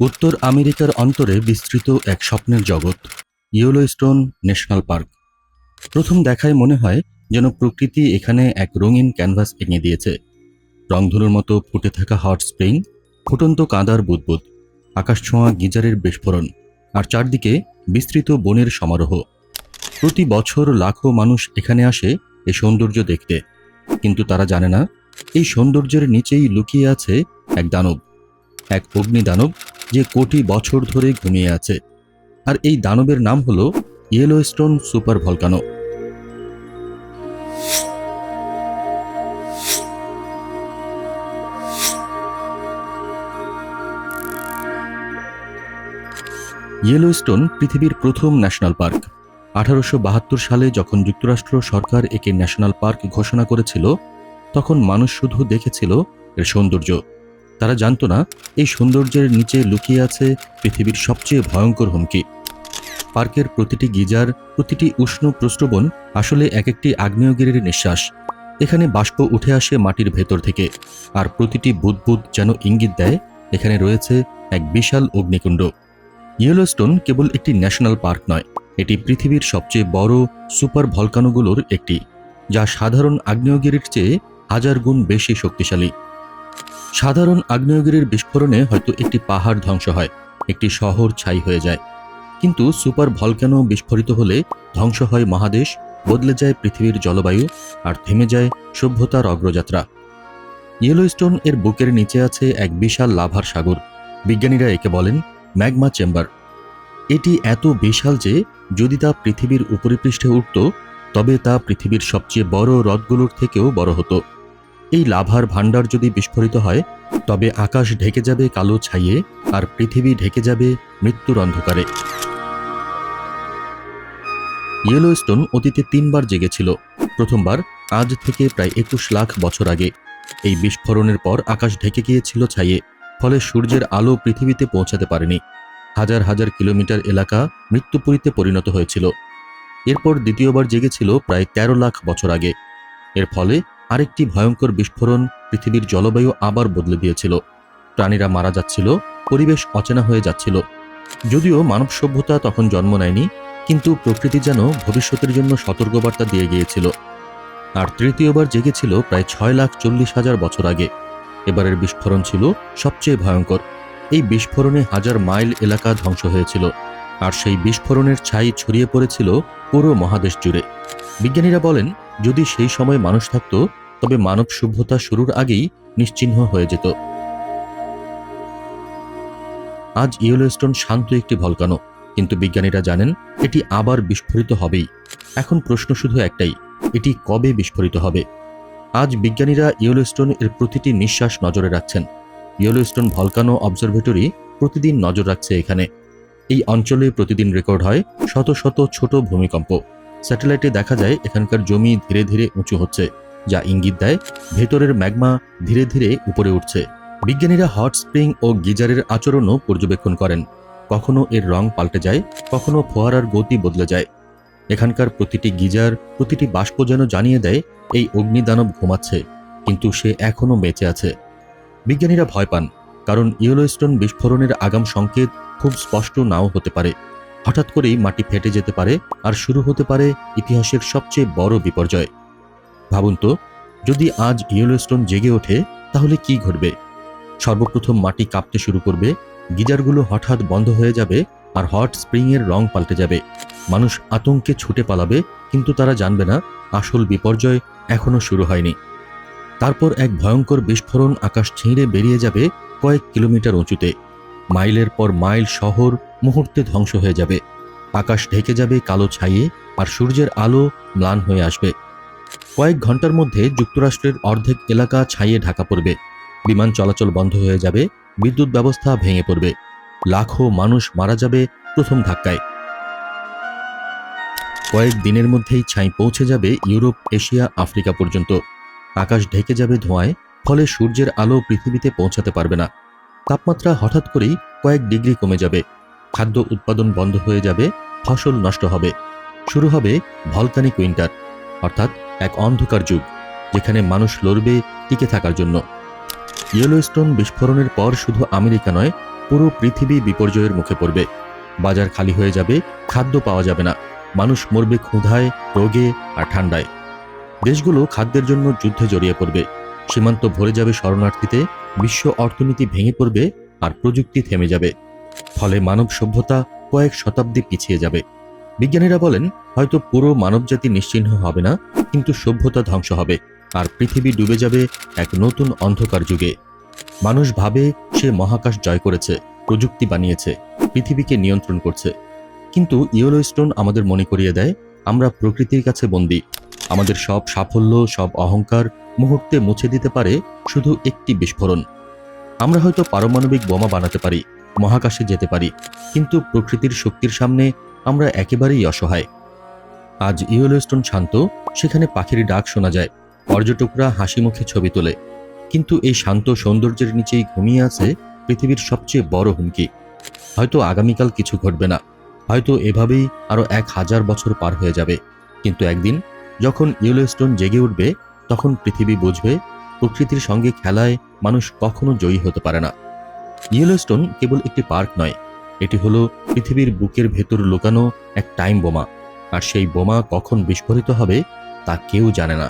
উত্তর আমেরিকার অন্তরে বিস্তৃত এক স্বপ্নের জগৎ ইয়েলোস্টোন ন্যাশনাল পার্ক প্রথম দেখায় মনে হয় যেন প্রকৃতি এখানে এক রঙিন ক্যানভাস এঁকে দিয়েছে। রংধনুর মতো ফুটে থাকা হট স্প্রিং, ফুটন্ত কাঁদার বুদবুদ আকাশছোঁয়া গিজারের বিস্ফোরণ, আর চারদিকে বিস্তৃত বনের সমারোহ। প্রতি বছর লাখো মানুষ এখানে আসে এই সৌন্দর্য দেখতে, কিন্তু তারা জানে না, এই সৌন্দর্যের নিচেই লুকিয়ে আছে এক দানব, এক অগ্নিদানব যে কোটি বছর ধরে ঘুমিয়ে আছে। আর এই দানবের নাম হলো ইয়েলোস্টোন সুপার ভলকানো ইয়েলোস্টোন পৃথিবীর প্রথম ন্যাশনাল পার্ক আঠারোশো বাহাত্তর সালে যখন যুক্তরাষ্ট্র সরকার একে ন্যাশনাল পার্ক ঘোষণা করেছিল, তখন মানুষ শুধু দেখেছিল এর সৌন্দর্য। তারা জানতো না এই সৌন্দর্যের নিচে লুকিয়ে আছে পৃথিবীর সবচেয়ে ভয়ঙ্কর হুমকি। পার্কের প্রতিটি গিজার, প্রতিটি উষ্ণ প্রস্রবণ আসলে এক একটি আগ্নেয়গিরির নিঃশ্বাস। এখানে বাষ্প উঠে আসে মাটির ভেতর থেকে, আর প্রতিটি বুদবুদ যেন ইঙ্গিত দেয়, এখানে রয়েছে এক বিশাল অগ্নিকুণ্ড। ইয়েলোস্টোন কেবল একটি ন্যাশনাল পার্ক নয়, এটি পৃথিবীর সবচেয়ে বড় সুপার ভলকানোগুলোর একটি, যা সাধারণ আগ্নেয়গিরির চেয়ে হাজার গুণ বেশি শক্তিশালী। সাধারণ আগ্নেয়গিরির বিস্ফোরণে হয়তো একটি পাহাড় ধ্বংস হয়, একটি শহর ছাই হয়ে যায়। কিন্তু সুপার ভলক্যানো বিস্ফোরিত হলে ধ্বংস হয় মহাদেশ, বদলে যায় পৃথিবীর জলবায়ু আর থেমে যায় সভ্যতার অগ্রযাত্রা। ইয়েলোস্টোন এর বুকের নিচে আছে এক বিশাল লাভার সাগর। বিজ্ঞানীরা একে বলেন ম্যাগমা চেম্বার। এটি এত বিশাল যে, যদি তা পৃথিবীর উপরিপৃষ্ঠে উঠত, তবে তা পৃথিবীর সবচেয়ে বড় হ্রদগুলোর থেকেও বড় হতো। এই লাভার ভাণ্ডার যদি বিস্ফোরিত হয়, তবে আকাশ ঢেকে যাবে কালো ছাইয়ে, আর পৃথিবী ঢেকে যাবে মৃত্যুর অন্ধকারে। ইয়েলোস্টোন অতীতে তিনবার জেগেছিল। প্রথমবার আজ থেকে প্রায় একুশ লাখ বছর আগে। এই বিস্ফোরণের পর আকাশ ঢেকে গিয়েছিল ছাইয়ে, ফলে সূর্যের আলো পৃথিবীতে পৌঁছাতে পারেনি। হাজার হাজার কিলোমিটার এলাকা মৃত্যুপুরীতে পরিণত হয়েছিল। এরপর দ্বিতীয়বার জেগেছিল প্রায় তেরো লাখ বছর আগে। এর ফলে আরেকটি ভয়ঙ্কর বিস্ফোরণ পৃথিবীর জলবায়ু আবার বদলে দিয়েছিল। প্রাণীরা মারা যাচ্ছিল, পরিবেশ অচেনা হয়ে যাচ্ছিল। যদিও মানব সভ্যতা তখন জন্ম নেয়নি, কিন্তু প্রকৃতি যেন ভবিষ্যতের জন্য সতর্কবার্তা দিয়ে গিয়েছিল। আর তৃতীয়বার জেগেছিল প্রায় ছয় লাখ চল্লিশ হাজার বছর আগে। এবারের বিস্ফোরণ ছিল সবচেয়ে ভয়ঙ্কর। এই বিস্ফোরণে হাজার মাইল এলাকা ধ্বংস হয়েছিল, আর সেই বিস্ফোরণের ছাই ছড়িয়ে পড়েছিল পুরো মহাদেশ জুড়ে। বিজ্ঞানীরা বলেন যদি সেই সময় মানুষ থাকত, তবে মানব সভ্যতা শুরুর আগেই নিশ্চিহ্ন হয়ে যেত। আজ ইয়েলোস্টোন শান্ত একটি ভলকানো, কিন্তু বিজ্ঞানীরা জানেন এটি আবার বিস্ফোরিত হবেই। এখন প্রশ্ন শুধু একটাই, এটি কবে বিস্ফোরিত হবে? আজ বিজ্ঞানীরা ইয়েলোস্টোন এর প্রতিটি নিঃশ্বাস নজরে রাখছেন। ইয়েলোস্টোন ভলকানো অবজারভেটরি প্রতিদিন নজর রাখছে এখানে। এই অঞ্চলে প্রতিদিন রেকর্ড হয় শত শত ছোট ভূমিকম্প। স্যাটেলাইটে দেখা যায় এখানকার জমি ধীরে ধীরে উঁচু হচ্ছে, যা ইঙ্গিত দেয় ভেতরের ম্যাগমা ধীরে ধীরে উপরে উঠছে। বিজ্ঞানীরা হট স্প্রিং ও গিজারের আচরণও পর্যবেক্ষণ করেন। কখনো এর রং পাল্টে যায়, কখনো ফোয়ারার গতি বদলে যায়। এখানকার প্রতিটি গিজার, প্রতিটি বাষ্প যেন জানিয়ে দেয়, এই অগ্নিদানব ঘুমাচ্ছে, কিন্তু সে এখনও বেঁচে আছে। বিজ্ঞানীরা ভয় পান, কারণ ইয়েলোস্টোন বিস্ফোরণের আগাম সংকেত খুব স্পষ্ট নাও হতে পারে। হঠাৎ করেই মাটি ফেটে যেতে পারে আর শুরু হতে পারে ইতিহাসের সবচেয়ে বড় বিপর্যয়। ভাবুন তো, যদি আজ ইয়েলোস্টোন জেগে ওঠে, তাহলে কি ঘটবে? সর্বপ্রথম মাটি কাঁপতে শুরু করবে, গিজারগুলো হঠাৎ বন্ধ হয়ে যাবে আর হট স্প্রিংয়ের রং পাল্টে যাবে। মানুষ আতঙ্কে ছুটে পালাবে, কিন্তু তারা জানবে না, আসল বিপর্যয় এখনও শুরু হয়নি। তারপর এক ভয়ঙ্কর বিস্ফোরণ আকাশ ছিঁড়ে বেরিয়ে যাবে কয়েক কিলোমিটার উঁচুতে। মাইলের পর মাইল শহর মুহূর্তে ধ্বংস হয়ে যাবে। আকাশ ঢেকে যাবে কালো ছাইয়ে আর সূর্যের আলো ম্লান হয়ে আসবে। কয়েক ঘণ্টার মধ্যে যুক্তরাষ্ট্রের অর্ধেক এলাকা ছাইয়ে ঢাকা পড়বে। বিমান চলাচল বন্ধ হয়ে যাবে, বিদ্যুৎ ব্যবস্থা ভেঙে পড়বে। লাখো মানুষ মারা যাবে প্রথম ধাক্কায়। কয়েক দিনের মধ্যেই ছাই পৌঁছে যাবে ইউরোপ, এশিয়া, আফ্রিকা পর্যন্ত। আকাশ ঢেকে যাবে ধোঁয়ায়, ফলে সূর্যের আলো পৃথিবীতে পৌঁছাতে পারবে না। তাপমাত্রা হঠাৎ করেই কয়েক ডিগ্রি কমে যাবে। খাদ্য উৎপাদন বন্ধ হয়ে যাবে, ফসল নষ্ট হবে। শুরু হবে ভলকানিক উইন্টার, অর্থাৎ এক অন্ধকার যুগ, যেখানে মানুষ লড়বে টিকে থাকার জন্য। ইয়েলোস্টোন বিস্ফোরণের পর শুধু আমেরিকা নয়, পুরো পৃথিবী বিপর্যয়ের মুখে পড়বে। বাজার খালি হয়ে যাবে, খাদ্য পাওয়া যাবে না। মানুষ মরবে ক্ষুধায়, রোগে আর ঠান্ডায়। দেশগুলো খাদ্যের জন্য যুদ্ধে জড়িয়ে পড়বে। সীমান্ত ভরে যাবে শরণার্থীতে, বিশ্ব অর্থনীতি ভেঙে পড়বে আর প্রযুক্তি থেমে যাবে। ফলে মানব সভ্যতা কয়েক শতাব্দী পিছিয়ে যাবে। বিজ্ঞানীরা বলেন, হয়তো পুরো মানবজাতি নিশ্চিহ্ন হবে না, কিন্তু সভ্যতা ধ্বংস হবে আর পৃথিবী ডুবে যাবে এক নতুন অন্ধকার যুগে। মানুষ ভাবে সে মহাকাশ জয় করেছে, প্রযুক্তি বানিয়েছে, পৃথিবীকে নিয়ন্ত্রণ করছে। কিন্তু ইয়েলো স্টোন আমাদের মনে করিয়ে দেয়, আমরা প্রকৃতির কাছে বন্দী। আমাদের সব সাফল্য, সব অহংকার মুহূর্তে মুছে দিতে পারে শুধু একটি বিস্ফোরণ। আমরা হয়তো পারমাণবিক বোমা বানাতে পারি, মহাকাশে যেতে পারি, কিন্তু প্রকৃতির শক্তির সামনে আমরা একেবারেই অসহায়। আজ ইয়েলোস্টোন শান্ত, সেখানে পাখির ডাক শোনা যায়, পর্যটকরা হাসি মুখে ছবি তোলে। কিন্তু এই শান্ত সৌন্দর্যের নিচেই ঘুমিয়ে আছে পৃথিবীর সবচেয়ে বড় হুমকি। হয়তো আগামীকাল কিছু ঘটবে না, হয়তো এভাবেই আরও এক হাজার বছর পার হয়ে যাবে, কিন্তু একদিন যখন ইয়েলোস্টোন জেগে উঠবে, তখন পৃথিবী বুঝবে, প্রকৃতির সঙ্গে খেলায় মানুষ কখনো জয়ী হতে পারে না। ইয়েলোস্টোন কেবল একটি পার্ক নয়, এটি হলো পৃথিবীর বুকের ভেতর লুকানো এক টাইম বোমা। আর সেই বোমা কখন বিস্ফোরিত হবে, তা কেউ জানে না।